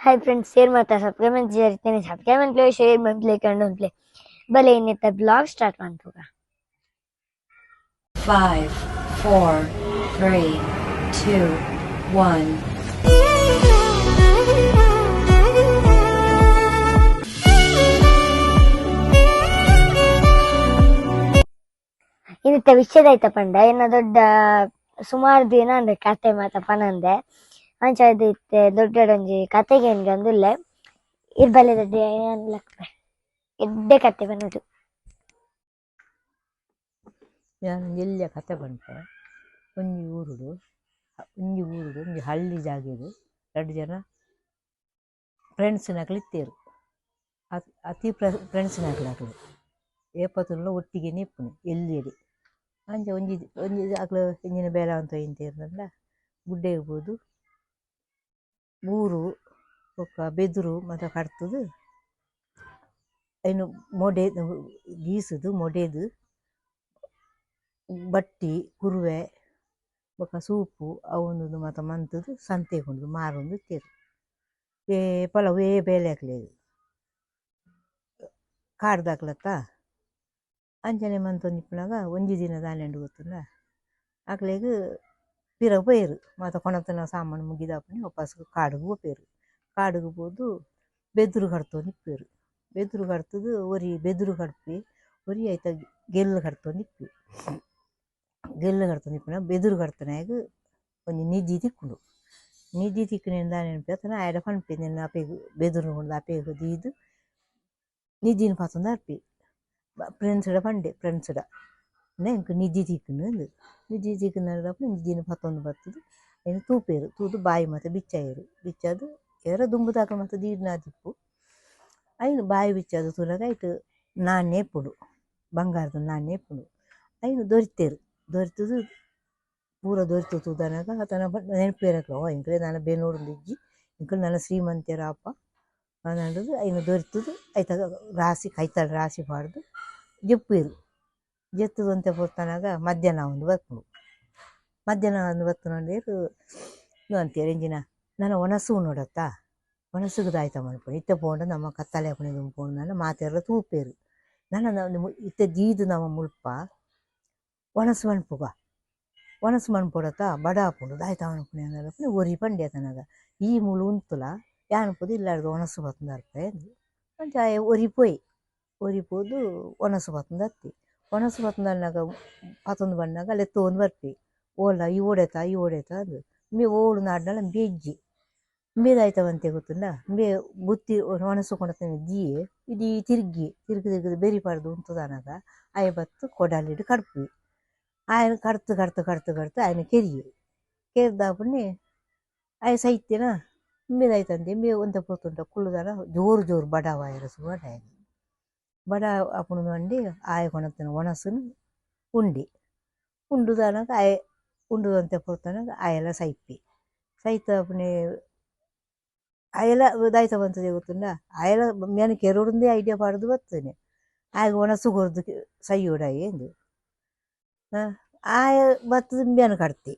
Hi friends share ಮಾಡ್ತಾ subscribe ಅಂತ ಸೇರ್ತೇನೆ ಸಬ್ಸ್ಕ್ರೈಬ್ ಅಂತ ಪ್ಲೇ ಶೇರ್ ಮಾಡಿ ಲೈಕ್ ಕಂಡು ಪ್ಲೇ ಬಲೆ ಇನ್ನಿತ್ತ blog start ಮಾಡ್ಬೋಗ five four three two one ಇನ್ನಿತ್ತ ವಿಷಯದ ಐತಪ್ಪ ಪಂಡ ಇನ್ನ ದೊಡ್ಡ ಸುಮಾರು ದಿನ ಅಂದ್ರೆ ಕತೆ ಮಾತಪ್ಪ ಪನಂದೆ ಅಂಚ ಇತ್ತೆ ದೊಡ್ಡ ಒಂಜಿ ಕತೆಗೆ ಏನ್ಗೆ ಅಂದುಲ್ಲೆ ಇರ್ಬಲೆ ದೊಡ್ಡ ಏನ್ಲಕ್ಕ ಎಡ್ಡೆ ಕತೆ ನಾನು ಎಲ್ಲಿಯ ಕತೆ ಬಂತೆ? ಒಂಜಿ ಊರುಡು ಒಂಜಿ ಊರುಡು ಒಂಜಿ ಹಳ್ಳಿ ಜಾಗೆಡು ಎರಡು ಜನ ಫ್ರೆಂಡ್ಸ್ನಾಗ್ಲಿತ್ತೇರು ಅತಿ ಪ್ರ ಅತಿ ಫ್ರೆಂಡ್ಸ್ನಾಗ್ಲಾಗ್ಲು ಏಪತ್ತುಲ್ಲ ಒಟ್ಟಿಗೆ ನಿಪ್ಪುನೆ ಎಲ್ಲಿಯಡಿ ಅಂಚ ಒಂಜಿ ಒಂಜಿ ಆಗ್ಲ ಎಂಜಿನ ಬೇಡ ಅಂತ ಇಂತೇರ್ನಲ್ಲ ಗುಡ್ಡೆ ಇರ್ಬೋದು. ಊರು ಬೊಕ್ಕ ಬೆದುರು ಮಾತ ಕಡ್ತದು ಐನು ಮೊಡೆ ಗೀಸುದು, ಮೊಡೆದು ಬಟ್ಟಿ, ಕುರುವೆ, ಬೊಕ ಸೂಪು ಅವೊಂದು ಮಾತ ಮಂತುದು, ಸಂತೆ ಉಂಡು ಮಾರೊಂದು ತೇರು ಏ, ಪಲವೇ ಬೇಲೆ ಹಾಕ್ಲೇದು. ಕಾಡ್ದಾಕ್ಲತ್ತ ಅಂಚನೆ ಮಂತೊಂದಿಪ್ಪನಾಗ ಒಂಜಿ ದಿನ ದಾನೆಂಡು ಗೊತ್ತುಂಡ. ಆಕ್ಲೆಗ್ ಪಿರ ಪೋಯರು ಮಾತ ಕೊಣತನ ಸಾಮಾನು ಮುಗಿದಾಪನೆ ವಾಪಸ್ ಕಾಡುಗು ಹೋಪೇರು ಕಾಡುಗು ಹೋದು ಬೆದ್ರು ಕಡ್ತೊಂದು ಇಪ್ಪೇರು ಬೆದ್ರು ಕಡ್ತದು ಒರಿ ಬೆದ್ರು ಕಡ್ಪಿ ಒರಿ ಐತ ಗೆಲ್ಲು ಕಡ್ತೊಂದು ಇಪ್ಪಿ ಗೆಲ್ಲು ಕಡ್ತೊಂದು ಇಪ್ಪನ ಬೆದುರು ಕಡ್ತನಾಗ ಒಂಜಿ ನಿಜಿ ತಿಕ್ಕುಂಡು ನಿಜಿ ತಿಕ್ಕುನೆಂದ ನೆನಪಿ ಆಯ್ಡ ಪನ್ಪೆ ನಿನ್ನ ಅಪೆಗು ಬೆದುರು ಕೊಂಡು ಅಪೆಗು ದೀದು ನಿಜಿನ ಪಾತೊಂದು ಅರ್ಪಿ ಫ್ರೆಂಡ್ಸ್ಡ ಪಂಡೆ ಫ್ರೆಂಡ್ಸ್ಡ ಎಂಕ್ ನಿಜಿ ತಿಕ್ಕುನು ಅಂದು ನಿಜಿ ತಿಕ್ಕುನಪ್ಪ ನಿಜಿನ ಪತ್ತೊಂದು ಬರ್ತದು ಏನು ತೂಪೇರು ತೂದು ಬಾಯಿ ಮತ್ತೆ ಬಿಚ್ಚಾಯರು ಬಿಚ್ಚದು ಏರ ದುಂಬು ತಾಕ ಮತ್ತೆ ದೀಡ್ನ ತಿಪ್ಪು ಐನು ಬಾಯಿ ಬಿಚ್ಚದು ತುಲಗ ಆಯ್ತು ನಾಣ್ಯ ಪುಡು ಬಂಗಾರದ ನಾಣ್ಯ ಪುಡು ಐನು ದೊರಿತೇರು ದೊರಿತದು ಪೂರ ದೊರಿತು ತೂದನಗ ಆತನ ನೆನಪೇರಕ್ಲ ಓ ಇಂಕಲೆ ನಾನು ಬೇನೂರು ಇಜ್ಜಿ ಇಂಕಲ್ ನನ್ನ ಶ್ರೀಮಂತೆರ ಅಪ್ಪ ಅನ್ನೋದು ಐನು ದೊರಿತದು ಐತ ರಾಶಿ ಕೈತಳ ರಾಶಿ ಪಾಡ್ದು ಜಪ್ಪೇರು ಜತ್ತದು ಅಂತ ಪೋತನಾಗ ಮಧ್ಯಾಹ್ನ ಒಂದು ಬರ್ಕೊಂಡು ಮಧ್ಯಾಹ್ನ ಒಂದು ಬತ್ತು ನೋಡಿರು ಇದು ಅಂತೀರು ಎಂಜಿನ ನಾನು ಒಣಸು ನೋಡತ್ತಾ? ಒಣಸುಗದಾಯ್ತ ಮನ್ಪುಣ? ಇತ್ತ ಪೋಂಡ, ನಮ್ಮ ಕತ್ತಲೆ ಹಾಕೊಂಡು ದುಂಪುಂಡು ನಾನು ಮಾತೆಲ್ಲ ತೂಪೇರು. ನಾನು ಇತ್ತ ದೀದು ನಮ್ಮ ಮುಲ್ಪ. ಒಣಸು ಮನ್ಪುಗ. ಒಣಸು ಮನ್ಪೊಡತ ಬಡ ಹಾಪುಂಡು ದಾಯ್ತ ಮನ್ಪುಣಿ ಅಂದ್ರೆ ಒರಿ ಪಂಡೆ ತನಗ ಈ ಮುಳು ಉಂತುಲ ಯಾನಪುದು ಇಲ್ಲಾರ್ದು ಒಣಸು ಬತ್ತಂದು ಅರ್ಪ ಎಂದು. ಅಂಚ ಒರಿ ಪೋಯಿ. ಒರಿ ಪೋದು ಒಣಸು ಬತ್ತಂದು ಅತ್ತಿ ಒಣಸು ಪತ್ತೊಂದು ಅತ್ತೊಂದು ಬಣ್ಣಗ ಲೆತ್ತೋಂದು ಬರ್ಪಿ ಓಲ, ಈ ಓಡೆತ ಈ ಓಡೆತ ಅಂದು. ಮೇ ಓಳು ನಾಡ್ನಲ್ಲ ಬೇಜ್ಜಿ ಮೇದಾಯ್ತವಂತೆ ಗೊತ್ತುಂಡ? ಮೇ ಬುತ್ತಿ ಒಣಸುಕೊಂಡತನ ದೀಯೆ ಇದೀ ತಿರುಗಿ ತಿರುಗಿ ತಿರುಗಿದು ಬೆರಿಪಾಡ್ದು ಉಂಟುದಾನಾಗ ಆಯ ಬತ್ತು ಕಡ್ಪಿ ಆಯನ ಕಡ್ತು ಕಡ್ತು ಕಡ್ತು ಕಡ್ತು ಆಯನ ಕೆರಿಯೆ ಕೆರಿದಾಪಣ್ಣೆ ಆಯ ಸೈತ್ಯನ? ಮೇದಾಯ್ತಂದೆ ಮೇ ಒಂದೆ ಪೋತುಂಡ ಕುಲ್ಲುದಾನ ಜೋರು ಜೋರು ಬಡವಾಯರ ಸುಗಡಾಯನ ಬಡ ಅಪ್ಪನ ಮಂಡಿ ಆಯ ಕೊಣತನ ಒಣಸನು ಉಂಡಿ ಉಂಡು ದಾನಾಗ ಆಯ ಉಂಡು ಅಂತ ಕೊಡ್ತಾನಾಗ ಆಯೆಲ್ಲ ಸೈಪಿ ಸೈತ ಅಪ್ಪನೆ ಆಯೆಲ್ಲ ದಾಯ್ತ ಬಂತದೆ ಗೊತ್ತಲ್ಲ ಆಯೆಲ್ಲ ಮ್ಯಾನ ಕೆರೋಡಿಂದೇ ಐಡಿಯಾ ಪಾಡ್ದು ಬರ್ತೇನೆ ಆಗ ಒಣಸು ಕೊರ್ದು ಸೈಯೋಡಾಯಿ ಎಂದು ಆಯ ಬತ್ತದ ಮ್ಯಾನ ಕಟ್ತಿ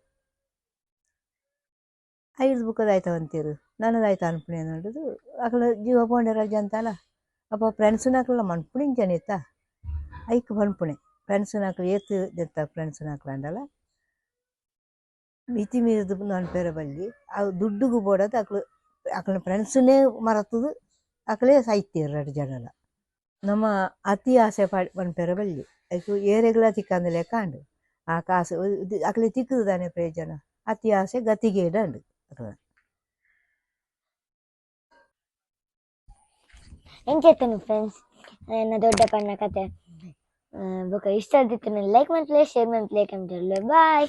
ಐದು ಬುಕ್ಕದಾಯ್ತಾವಂತೀರು ನನ್ನದಾಯ್ತಾ ಅನ್ಪಣೆ ಅನ್ನೋದು ಅಕಲ ಜೀವ ಪೋಂಡರಾಜ ಅಂತಲ್ಲ ಅಪ್ಪ ಫ್ರೆಂಡ್ಸ್ ಹಾಕಲ್ಲ ಮನ್ಪುಣಿ ಜನಿತ ಐಕ್ ಪನ್ಪುಣೆ ಫ್ರೆಂಡ್ಸ್ ಹಾಕಲು ಏತು ದೆತ್ತ ಫ್ರೆಂಡ್ಸ್ನ ಅಂದಲ್ಲ ಮಿತಿ ಮೀರಿದ ನನ್ನ ಪೇರ ಬಲ್ಲಿ ಅವು ದುಡ್ಡುಗೂ ಬೋಡದು ಅಕ್ಲು ಅಕ್ಲ ಫ್ರೆಂಡ್ಸನ್ನೇ ಮರತದು ಅಕಲೇ ಸಾಯ್ತೀರ ಎರಡು ಜನಲ ನಮ್ಮ ಅತಿ ಆಸೆ ಪಾಡ್ ಪೇರ ಬಲ್ಲಿ ಅದಕ್ಕೆ ಏರೆಗಳ ತಿಕ್ಕಂದಲೆ ಕಾಂಡು ಆ ಕಾಸು ಅಕ್ಲೆ ತಿಕ್ಕದು ತಾನೆ ಪ್ರಯೋಜನ ಅತಿ ಆಸೆ ಗತಿಗೇಡ ಅಂಡು ಅಕ್ಲ ಎಂಚೆತ್ತನು ಫ್ರೆಂಡ್ಸ್ ನನ್ನ ದೊಡ್ಡ ಪಣ್ಣ ಕತೆ ಬೊಕ ಇಷ್ಟ ಆದಿತ್ತು ಲೈಕ್ ಮಾಡ್ಲೇ ಶೇರ್ ಮಾಡ್ಲೇ ಕಂತಿರ್ಲೆ ಬಾಯ್